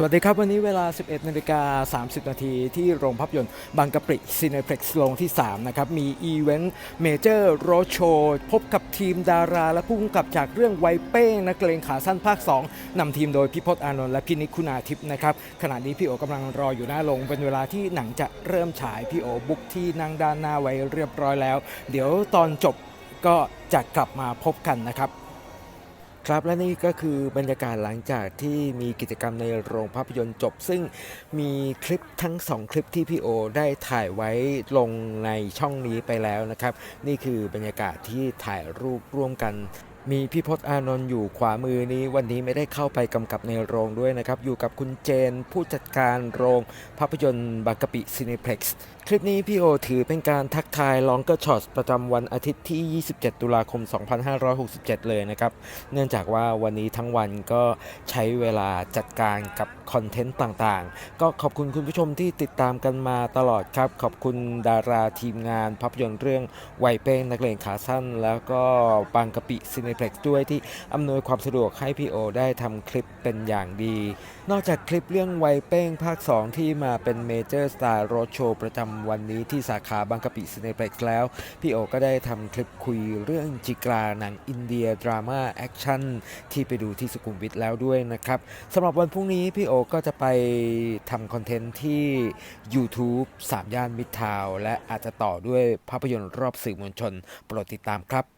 สวัสดีครับ วันนี้เวลา 11นาฬิกา30 นาทีที่โรงภาพยนตร์บางกะปริซีเนเพล็กซ์โรงที่ 3 นะครับ มีอีเวนต์เมเจอร์โรโชพบกับทีมดารา และผู้กำกับจากเรื่องไวเป้งนักเลงขาสั้นภาค 2นำทีมโดยพิพจน์อานนท์และพินิจคุณาทิพย์นะครับ ขณะนี้พี่โอกำลังรออยู่หน้าโรงเป็นเวลาที่หนังจะเริ่มฉาย พี่โอบุ๊กที่นั่งด้านหน้าไว้เรียบร้อยแล้ว เดี๋ยวตอนจบก็จะกลับมาพบกันนะครับ ครับและนี่ก็คือบรรยากาศหลังจากที่มีกิจกรรมในโรงภาพยนตร์จบ ซึ่งมีคลิปทั้ง 2 คลิปที่พี่โอได้ถ่ายไว้ลงในช่องนี้ไปแล้วนะครับ นี่คือบรรยากาศที่ถ่ายรูปร่วมกัน มีพี่พจน์อานนท์อยู่ขวามือนี้ วันนี้ไม่ได้เข้าไปกำกับในโรงด้วยนะครับ อยู่กับคุณเจน ผู้จัดการโรงภาพยนตร์บางกะปิซีนิเพล็กซ์คลิปนี้พี่โอถือเป็นการทักทายลองเกอร์ช็อตประจำวันอาทิตย์ที่ 27 ตุลาคม 2567 เลยนะครับ เนื่องจากว่าวันนี้ทั้งวันก็ใช้เวลาจัดการกับคอนเทนต์ต่างๆ ก็ขอบคุณคุณผู้ชมที่ติดตามกันมาตลอดครับ ขอบคุณดาราทีมงานภาพยนตร์เรื่องไวเป้งนักเลงขาสั้น แล้วก็บางกะปิซีนิเพล็กซ์ด้วยที่อำนวยความสะดวกให้พี่โอได้ทำคลิปเป็นอย่างดี นอกจากคลิปเรื่องไวเป้งภาค 2 ที่มาเป็นเมเจอร์สตาร์โรดโชว์ประจำวันนี้ที่สาขาบางกะปิซีนิเพล็กซ์แล้ว พี่โอก็ได้ทำคลิปคุยเรื่องจิกราหนังอินเดีย ดราม่าแอคชั่นที่ไปดูที่สุขุมวิทแล้วด้วยนะครับสำหรับวันพรุ่งนี้พี่โอก็จะไปทำคอนเทนต์ที่ YouTube 3ย่านมิทาวและอาจจะต่อด้วยภาพยนตร์รอบสื่อมวลชน โปรดติดตามครับ